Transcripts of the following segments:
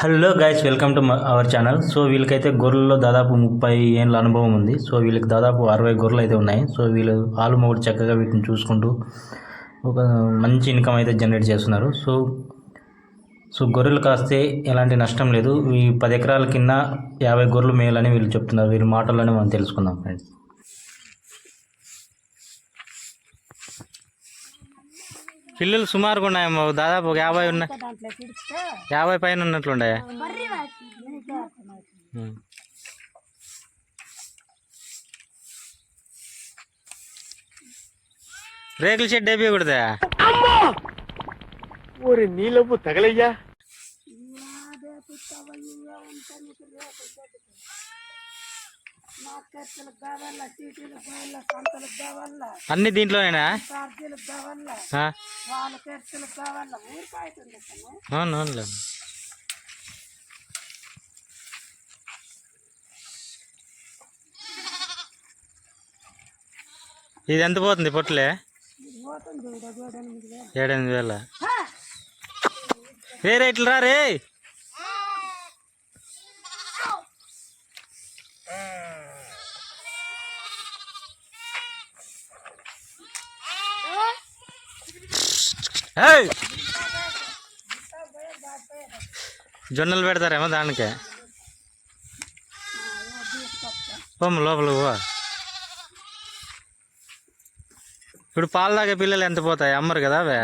Hello guys welcome to our channel so వీళ్ళకైతే గొర్రెల్లో దాదాపు ముప్పై ఏళ్ళ అనుభవం ఉంది. సో వీళ్ళకి దాదాపు అరవై గొర్రెలు అయితే ఉన్నాయి. సో వీళ్ళు ఆలు మొగుడు చక్కగా వీటిని చూసుకుంటూ ఒక మంచి ఇన్కమ్ అయితే జనరేట్ చేస్తున్నారు. సో సో గొర్రెలు కాస్తే ఎలాంటి నష్టం లేదు. ఈ పది ఎకరాల కింద యాభై గొర్రెలు మేలని వీళ్ళు చెప్తున్నారు. వీళ్ళ మాటల్లోనే మనం తెలుసుకుందాం ఫ్రెండ్స్ పిల్లలు సుమారుగా ఉన్నాయమ్మా దాదాపు ఒక యాభై ఉన్నాయి యాభై పైన అర్థమవుతుంది రేకుల షెడ్ అయిపోయకూడదా ఊరి నీలపు తగలయ్యా. మార్కెట్లకు కావాలా సిటీలకు కావాలా సంతలకు కావాలా అన్ని దీంట్లోనేనా? పార్టీలకు కావాలా ఆ, వాళ్ళ ఖర్చులకు కావాలా? ఊరికి అవుతుంది అసలు అవును అవునులే. ఇది ఎంత పోతుంది పొట్లే? ఏడెనిమిది వేల? రే రేట్లు రా రే! జొన్నలు పెడతారేమో దానికే. పోమ్మ లోపల ఇప్పుడు పాలు తాగే పిల్లలు ఎంత పోతాయి? అమ్మరు కదా అవే.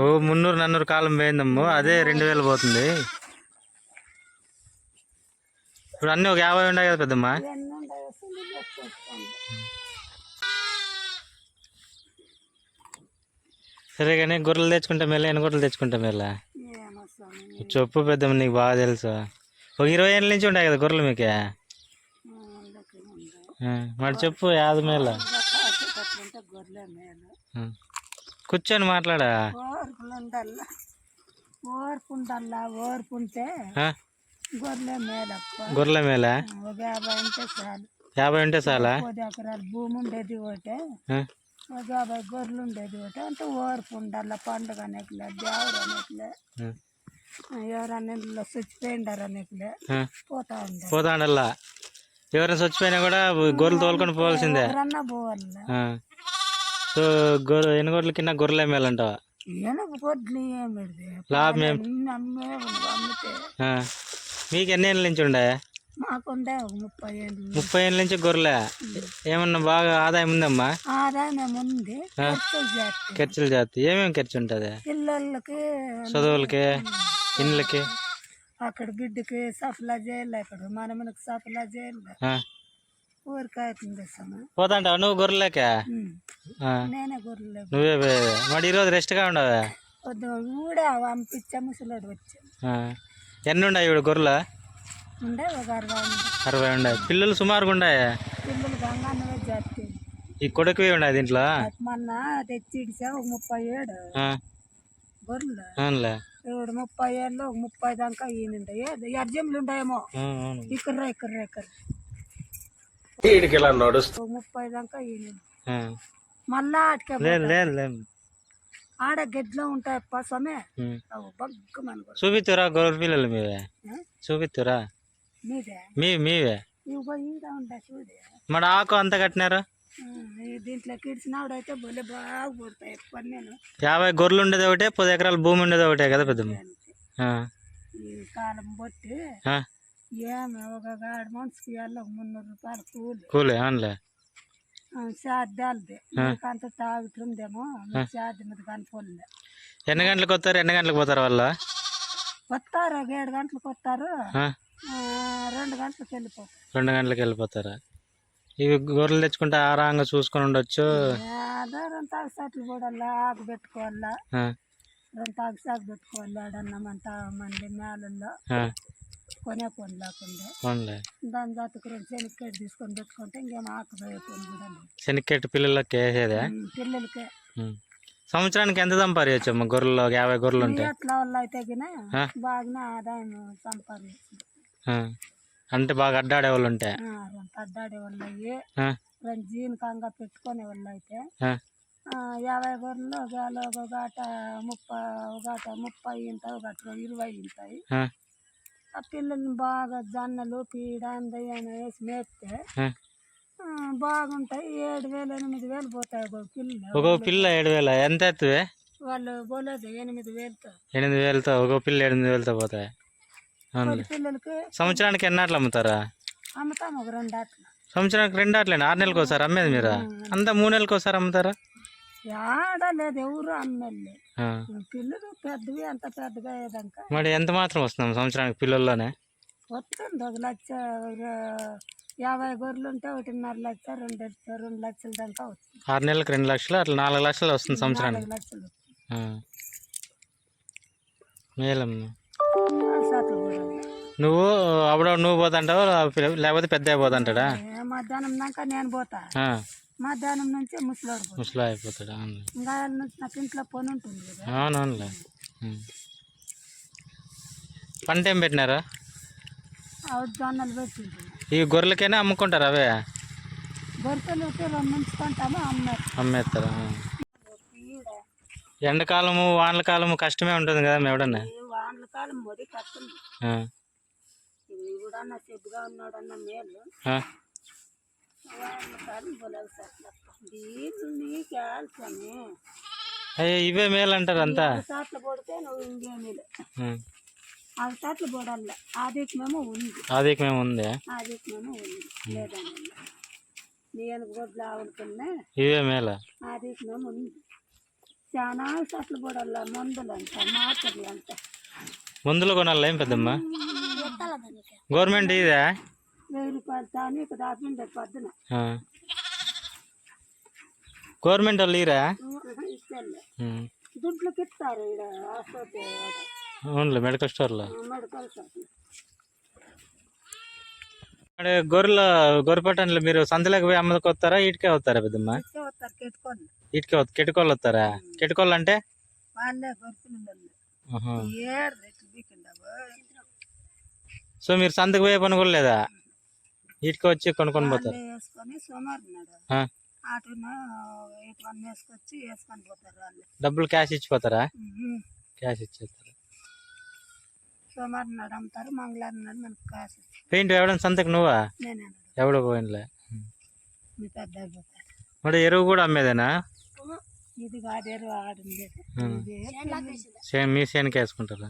ఓ మున్నూరు నన్నూరు కాలం పోయిందమ్ము. అదే రెండు వేలు పోతుంది. ఇప్పుడు అన్నీ ఒక యాభై ఉన్నాయి కదా పెద్దమ్మ. సరే కానీ గొర్రెలు తెచ్చుకుంటే మేలే ఎన్ని గొర్రెలు తెచ్చుకుంటే స్వామి చెప్పు పెద్దమ్మ నీకు బాగా తెలుసు. ఒక ఇరవై ఏళ్ళ నుంచి ఉంటాయి కదా గొర్రెలు మీకే? మరి చెప్పు యాది ఆ. కూర్చొని మాట్లాడా? ఓర్పు ఉండాలా ఓర్పు ఉంటే? గొర్రెలే గొర్రెల మేల? ఒక యాభై ఉంటే చాలు. యాభై ఉంటే చాలా? పది ఎకరాల భూమి ఉండేది ఒకటే? ఒక యాభై గొర్రెలు ఉండేది ఒకటే. అంటే ఓర్పు ఉండాలా పండుగ అనేకలే దేవుడు అనేకలే. ఎవరన్నా ఇంట్లో చచ్చిపోయిండారు అనేకలే. పోతా ఉండాలి? పోతాండల్లా ఎవరైనా చచ్చిపోయినా కూడా గొర్రెలు తోలుకొని పోవాల్సిందే. ఎవరన్నా పోవాలా. సో గొర్రె ఎన్ని గొర్రెల కింద గొర్రెలే మేలంటావా? ఏనుగు గొడ్లు ఏమిది లాభం అమ్మే అమ్మితే. మీకు ఎన్ని ఏళ్ళ నుంచి ఉండే? మాకుండే ముప్పై ఏళ్ళు ముప్పై ఏళ్ళ నుంచి గొర్రెలే. ఏమన్నా బాగా ఆదాయం ఉందమ్మా? ఆదాయం ఏముంది ఖర్చులు జాతి ఏమేమి ఖర్చు ఉంటుంది? పిల్లలకి చదువులకి ఇండ్లకి. అక్కడ బిడ్డకి సఫలా చేయాలి అక్కడ మనమనకి సఫలా చేయాలి. పోతాంటావా నువ్వు గొర్రెలేక? నువ్వే మరి ఈరోజు రెస్ట్గా ఉండవా? వద్దు ఊడే పంపించా ముసలోడు వచ్చాను ఆ. ఎన్ని ఉన్నాయి ఇప్పుడు గొర్రెలు ఉండే ఒక అరవై మంది అరవై ఉన్నాయి పిల్లలు సుమారుగా ఉన్నాయి పిల్లలు గంగానవే జాతి ఈ కొడుకువి ఉన్నాయి దీంట్లో మొన్న తెచ్చి ఇడిసా ఒక ముప్పై ఏడు ఆ. గొర్రెలు అవునులే ఇప్పుడు ముప్పై ఏళ్ళు ఒక ముప్పై దాకా ఈయనుంటాయి అర్జెంట్లు ఉంటాయేమో ఆ, అవును ఇక్కడ ఇక్కడ ఇక్కడ వీడికి ఇలా నడుస్తూ ఒక ముప్పై దాకా ఈయన ఆ. మళ్ళా ఆటకే లేదు లేదు లేదు ఆడ గెడ్లో ఉంటాయప్ప స్వామి. ఉమ్. అవి బగ్గు మనకు చూపిస్తురా గొర్రె పిల్లలు మీవే. చూపిస్తురా మీదే? మీ మీవే. ఉంటాయి మన ఆకు అంత కట్టినారు? దీంట్లో కిడిచినప్పుడైతే భలే బాగా పుడతాయి నేను యాభై గొర్రెలు ఉండేది ఒకటే పది ఎకరాల భూమి ఉండేది ఒకటే కదా పెద్దమ్మ. ఈ కాలం బట్టి. ఏమి ఒక గాడి మనిషికి ఇవాళ ఒక మున్నూరు రూపాయలు కూలి. కూలే అవునులే. సాధ్యాలది అంత తాగుతుందేమో సాధ్యం మీద కనుకోలే ఎన్ని గంటలకు వస్తారు? ఎన్ని గంటలకు పోతారు వాళ్ళ? వస్తారు ఒక ఏడు గంటలకు వస్తారు. రెండు గంటలకు వెళ్ళిపోతారు. రెండు గంటలకు వెళ్ళిపోతారా? ఇవి గొర్రెలు తెచ్చుకుంటే ఆరాంగా చూసుకొని ఉండొచ్చు. రెండు తాగు సట్లు ఆకు పెట్టుకోవాలా. రెండు తాగు సాగు పెట్టుకోవాలి మంది మేళల్లో. కొనే పని లేకుండా దాని జాతకు రెండు శనక్కాయ తీసుకొని పెట్టుకుంటే ఇంకేం ఆకు పోయేటోళ్ళు కూడా పిల్లలకి వేసేదే? పిల్లలకి. సంవత్సరానికి ఎంత సంపాదించచ్చు అమ్మ గొర్రెలు యాభై గొర్రెలు ఉంటాయి ఎట్లా వాళ్ళు అయితే. బాగానే ఆదాయం సంపాదించింది ఆ. అంటే బాగా అడ్డాడే వాళ్ళు ఉంటాయి రెండు అడ్డాడే వాళ్ళు అయ్యి ఆ. ఎప్పుడైనా జీవనకంగా పెట్టుకునే వాళ్ళు అయితే యాభై గొర్రెలు ఒకవేళ ఒక గాట ముప్పై ఒక గాట ముప్పై ఉంటాయి ఒక గాట ఇరవై ఉంటాయి ఆ, పిల్లల్ని బాగా జొన్నలు పీడ దయ్యాన వేసి మేపితే. ఆ, బాగుంటాయి. ఏడు వేలు ఎనిమిది వేలు పోతాయి ఒక పిల్లలు ఒక్కో పిల్ల ఏడు వేల? ఎంత ఎత్తువే? వాళ్ళు పోలేదు ఎనిమిది వేలతో. ఎనిమిది వేలతో ఒక్కో పిల్ల ఎనిమిది వేలతో పోతాయి. పిల్లలకి సంవత్సరానికి ఎన్ని ఆటలు అమ్ముతారా? అమ్ముతాం ఒక రెండు అట్లా సంవత్సరానికి రెండు ఆటలేనా? ఆరు నెలలకు ఒకసారి అమ్మేది మీరా? అంతా మూడు నెలలకు ఒకసారి అమ్ముతారా? ఆడ లేదు ఎవరు అమ్మెళ్ళే ఆ. పిల్లలు పెద్దవి అంత పెద్దగా అయ్యేదాకా? మరి ఎంత మాత్రం వస్తున్నాం సంవత్సరానికి పిల్లల్లోనే? వస్తుంది ఒక లక్ష యాభై గొర్రెలు ఉంటే ఒకటిన్నర లక్ష రెండు రెండు లక్షల దాకా వస్తుంది. ఆరు నెలలకు రెండు లక్షలు అట్లా నాలుగు లక్షలు వస్తుంది సంవత్సరానికి. లక్షలు. మేలమ్మ. నువ్వు అప్పుడు నువ్వు పోతాంటావు లేకపోతే పెద్ద పోతాంటాడా? ఏ మధ్యాహ్నం దాకా నేను పోతా. మధ్యాహ్నం నుంచి ముసలోడు ముసలా అయిపోతాడా ఇంకా నుంచి నాకు ఇంట్లో పని ఉంటుంది కదా. అవునవునులే. పంట ఏం పెట్టినారా? జొన్నలు పెట్టింది. ఈ గొర్రెలకైనా అమ్ముకుంటారు అవే? గొర్రెలు అమ్మారు అమ్మేస్తారా. ఈడ ఎండాకాలము వానల కాలము కష్టమే ఉంటుంది కదా మేవడన్నా ఈ వానల కాలం అన్న చెప్పుగా ఉన్నాడన్న మేలు. అయ్యో ఇవే మేలు అంటారు అంతా సాట్లు కొడితే నువ్వు ఇంకేమీ ఉం. ఆ సాట్లు కొడాల ఆదిత్యమేమో ఉంది. ఆధిక్యం ఉంది? ఆదిత్యమేమో ఉంది. లేదని నేను గొడ్లు ఆవులుకున్నా ఇవే మేల? ఆదిత్యమేమో ఉంది. చాలా సాట్లు కొడాల మందులు అంట మాటలు అంట. మందులు కొనాలి ఏం పెద్దమ్మ? గవర్నమెంట్ ఇదే? వెయ్యి రూపాయలు తాను ఇక్కడ ఆపిండే పొద్దున ఆ. గవర్నమెంట్ వాళ్ళు ఇరా. దుడ్లకి ఇస్తారు అవునులే మెడికల్ స్టోర్లో. మెడికల్ మరి గొర్రెల గొర్రెపట్టణంలో మీరు సంతలోకి పోయి అమ్మకొస్తారా ఇటుకే వస్తారా పెద్దమ్మ? ఇస్తే వస్తారు కెట్టుకొని ఇటుకే కెట్టుకోళ్ళు వస్తారా? కెట్టుకోళ్ళు అంటే? సో మీరు సంతకు పోయే పని కూడా లేదా? ఇటుక వచ్చి కొనుక్కొని పోతారు. వేసుకొని సోమారున్నాడు ఆ. ఆటోన ఇటువన్నీ వేసుకొచ్చి వేసుకొని పోతారు వాళ్ళు. డబ్బులు క్యాష్ ఇచ్చిపోతారా? ఉహు. క్యాష్ ఇచ్చేస్తారు. సోమవారం నాడు అమ్ముతారు మంగళవారం నాడు మనకు కాసు పెయింట్ ఎవడన్నా సంతకు నువ్వా? నేనే అన్నాడు ఎవడో పోయినలే? మీ పెద్ద అయిపోతారు మరి ఎరువు కూడా అమ్మేదేనా? ఇది కాదేరు ఆడుండేది సేమ్ మీ సేనుకి వేసుకుంటారా.